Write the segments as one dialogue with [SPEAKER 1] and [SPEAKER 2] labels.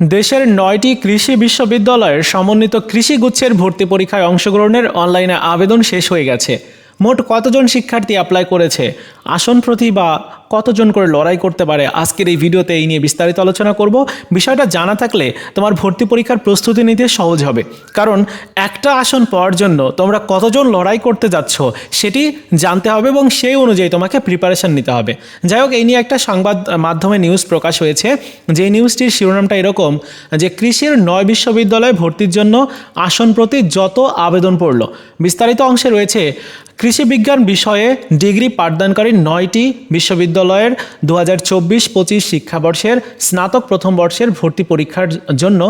[SPEAKER 1] দেশের নয়টি কৃষি বিশ্ববিদ্যালয়ের সমন্বিত কৃষি গুচ্ছের ভর্তি পরীক্ষায় অংশগ্রহণের অনলাইনে আবেদন শেষ হয়ে গেছে। মোট কতজন শিক্ষার্থী অ্যাপ্লাই করেছে? আসন প্রতি বা কতজন করে লড়াই করতে পারে আজকের এই ভিডিওতে এই নিয়ে বিস্তারিত আলোচনা করব। বিষয়টা জানা থাকলে তোমার ভর্তি পরীক্ষার প্রস্তুতি নিতে সহজ হবে। কারণ একটা আসন পাওয়ার জন্য তোমরা কতজন লড়াই করতে যাচ্ছ সেটি জানতে হবে এবং সেই অনুযায়ী তোমাকে প্রিপারেশন নিতে হবে। যাই হোক, এই নিয়ে একটা সংবাদ মাধ্যমে নিউজ প্রকাশ হয়েছে। যে নিউজটির শিরোনামটা এরকম, যে কৃষির নয় বিশ্ববিদ্যালয়ে ভর্তির জন্য আসন প্রতি যত আবেদন পড়ল। বিস্তারিত অংশে রয়েছে, কৃষি বিজ্ঞান বিষয়ে ডিগ্রি পাঠদানকারী নয়টি বিশ্ববিদ্যালয়ের দু হাজার চব্বিশ পঁচিশ শিক্ষাবর্ষের স্নাতক প্রথম বর্ষের ভর্তি পরীক্ষার জন্য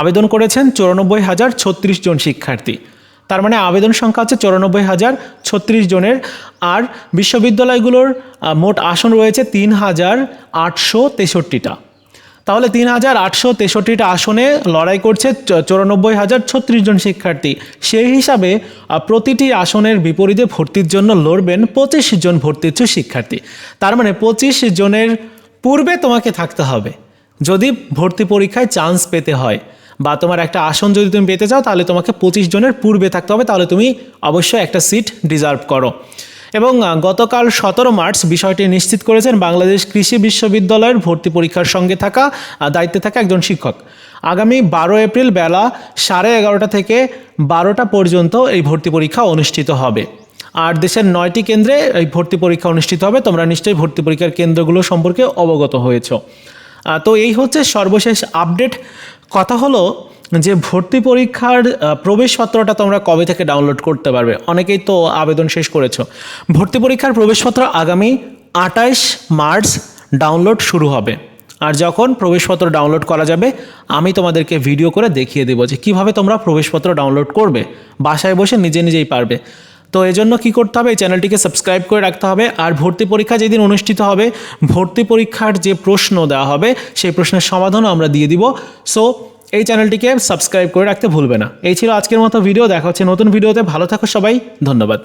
[SPEAKER 1] আবেদন করেছেন চুরানব্বই হাজার ছত্রিশ জন শিক্ষার্থী। তার মানে আবেদন সংখ্যা হচ্ছে চৌরানব্বই হাজার ছত্রিশ জনের। আর বিশ্ববিদ্যালয়গুলোর মোট আসন রয়েছে তিন হাজার আটশো তেষট্টিটা। তাহলে তিন হাজার আটশো তেষট্টিটা আসনে লড়াই করছে চৌরানব্বই হাজার ছত্রিশ জন শিক্ষার্থী। সেই হিসাবে প্রতিটি আসনের বিপরীতে ভর্তির জন্য লড়বেন পঁচিশ জন ভর্তিচ্ছু শিক্ষার্থী। তার মানে পঁচিশ জনের পূর্বে তোমাকে থাকতে হবে। যদি ভর্তি পরীক্ষায় চান্স পেতে হয় বা তোমার একটা আসন যদি তুমি পেতে চাও, তাহলে তোমাকে পঁচিশ জনের পূর্বে থাকতে হবে। তাহলে তুমি অবশ্যই একটা সিট ডিজার্ভ করো। এবং গতকাল সতেরো মার্চ বিষয়টি নিশ্চিত করেছেন বাংলাদেশ কৃষি বিশ্ববিদ্যালয়ের ভর্তি পরীক্ষার সঙ্গে থাকা দায়িত্বে থাকা একজন শিক্ষক। আগামী বারো এপ্রিল বেলা সাড়ে এগারোটা থেকে বারোটা পর্যন্ত এই ভর্তি পরীক্ষা অনুষ্ঠিত হবে। আর দেশের নয়টি কেন্দ্রে এই ভর্তি পরীক্ষা অনুষ্ঠিত হবে, তোমরা নিশ্চয়ই ভর্তি পরীক্ষার কেন্দ্রগুলো সম্পর্কে অবগত হয়েছ। তো এই হচ্ছে সর্বশেষ আপডেট। কথা হলো যে ভর্তি পরীক্ষার প্রবেশপত্রটা তোমরা কবে থেকে ডাউনলোড করতে পারবে? অনেকেই তো আবেদন শেষ করেছ। ভর্তি পরীক্ষার প্রবেশপত্র আগামী আটাইশ মার্চ ডাউনলোড শুরু হবে। আর যখন প্রবেশপত্র ডাউনলোড করা যাবে, আমি তোমাদেরকে ভিডিও করে দেখিয়ে দেবো যে কীভাবে তোমরা প্রবেশপত্র ডাউনলোড করবে। বাসায় বসে নিজে নিজেই পারবে। তো এজন্য কি করতে হবে? এই চ্যানেলটিকে সাবস্ক্রাইব করে রাখতে হবে। আর ভর্তি পরীক্ষা যেদিন অনুষ্ঠিত হবে, ভর্তি পরীক্ষার যে প্রশ্ন দেওয়া হবে, সেই প্রশ্নের সমাধানও আমরা দিয়ে দিব। সো এই চ্যানেলটিকে সাবস্ক্রাইব করে রাখতে ভুলবে না। এই ছিল আজকের মতো ভিডিও, দেখা হচ্ছে নতুন ভিডিওতে। ভালো থাকো সবাই, ধন্যবাদ।